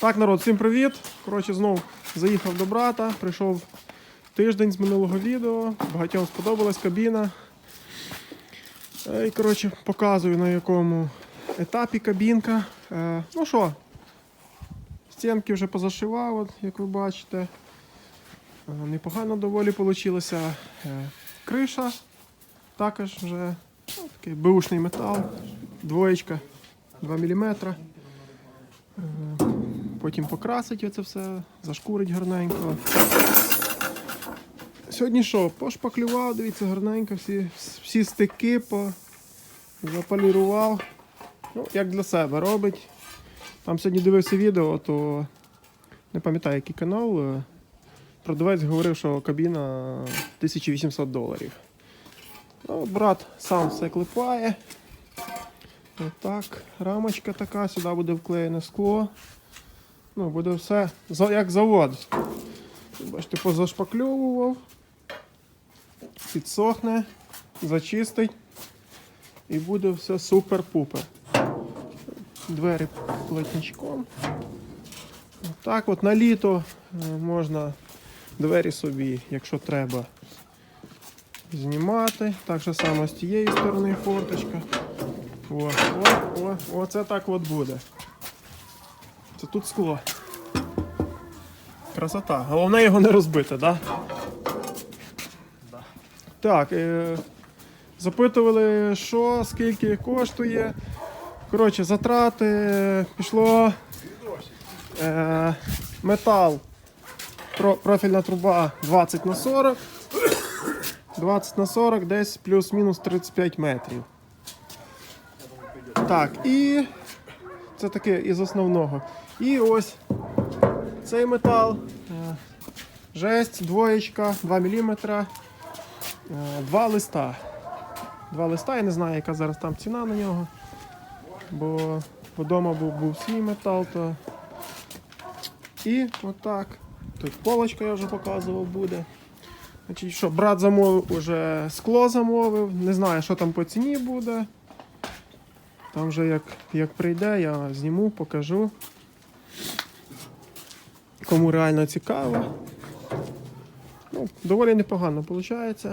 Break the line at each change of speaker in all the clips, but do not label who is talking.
Так, народ, всім привіт. Коротше, знов заїхав до брата, прийшов тиждень з минулого відео. Багатьом сподобалась кабіна. Е, І, коротше, показую на якому етапі кабінка. Е, Ну що, стінки вже позашивав, от, як ви бачите. Е, Непогано доволі вийшло. Криша також вже ну, такий беушний метал, двоєчка 2 мм. Потім покрасить оце все, зашкурить гарненько. Сьогодні що, пошпаклював, дивіться, гарненько, всі, всі стики по, заполірував. Ну, як для себе робить. Там сьогодні дивився відео, то не пам'ятаю, який канал. Продавець говорив, що кабіна 1800 доларів. Ну, брат сам все клепає. Отак, рамочка така, сюди буде вклеєне скло. Ну, буде все як завод. Бачите, позашпакльовував, підсохне, зачистить і буде все супер-пупер. Двері плотничком. Так от на літо е, можна двері собі, якщо треба, знімати. Так же само з тієї сторони форточка. О, о, о, оце так от буде. Це тут скло. Красота. Головне його не розбити, да? Так, е, запитували, що, скільки коштує. Коротше, затрати пішло е, метал. Про, профільна труба 20 на 40. 20 на 40, десь плюс-мінус 35 метрів. Так, і це таке із основного. І ось цей метал. е, Жесть, двоєчка, 2 мм. Два листа. Два листа, я не знаю, яка зараз там ціна на нього. Бо вдома був, був свій метал, то. І отак. Тут полочка я вже показував буде. Значить, що, брат замовив уже скло замовив. Не знаю, що там по ціні буде. Там вже як, як прийде, я зніму, покажу. Кому реально цікаво. Ну, доволі непогано виходить.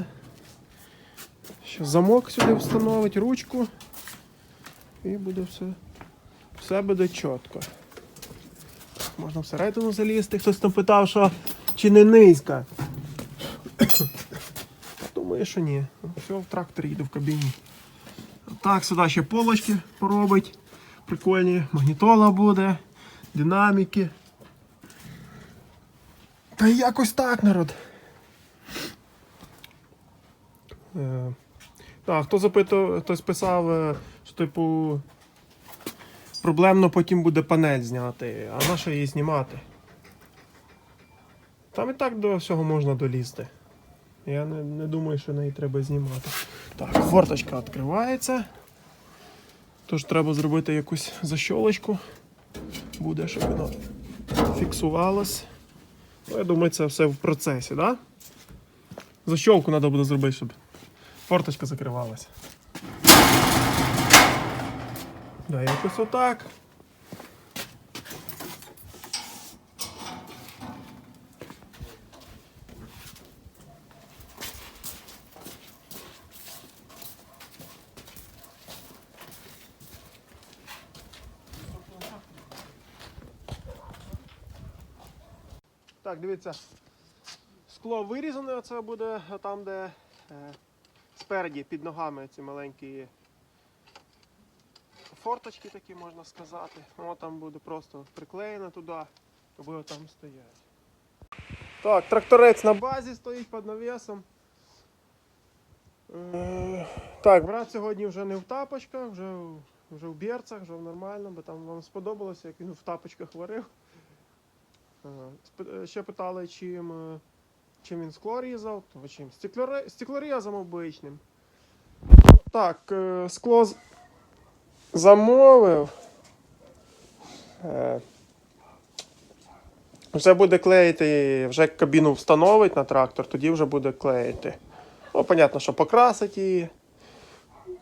Ще замок сюди встановить, ручку. І буде все. Все буде чітко. Можна всередину залізти. Хтось там питав, що чи не низька. Думаю, що ні. Все, в тракторі їду в кабіні. Так, сюди ще полочки поробить. Прикольні. Магнітола буде, динаміки. Та якось так, народ. Е, Так, хто запитав, хтось писав, е, що типу проблемно потім буде панель зняти, а на її знімати? Там і так до всього можна долізти. Я не, не думаю, що неї треба знімати. Так, форточка відкривається. Тож треба зробити якусь защолочку. Буде, щоб воно фіксувалось. Ну, я думаю, це все в процесі, да? Защолку треба буде зробити, щоб форточка закривалася. Да, якось отак. Так, дивіться. Скло вирізане, оце буде там, де е, спереді під ногами ці маленькі форточки такі можна сказати. Воно там буде просто приклеєно туди, буде там стояти. Так, тракторець на базі стоїть під навісом. Е, Так, брат сьогодні вже не в тапочках, вже, вже в берцах, вже в нормально, бо там вам сподобалося, як він в тапочках варив. Е, Ще питали, чим, е, чим він скло різав, то чим стеклорізом обичним. Так, е, скло замовив. Вже буде клеїти, вже кабіну встановить на трактор, тоді вже буде клеїти. Ну, понятно, що покрасить її.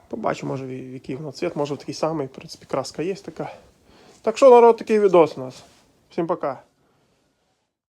Побачу, може, в який воно цвіт, може такий самий, в принципі, краска є така. Так що, народ, такий відос у нас. Всім пока.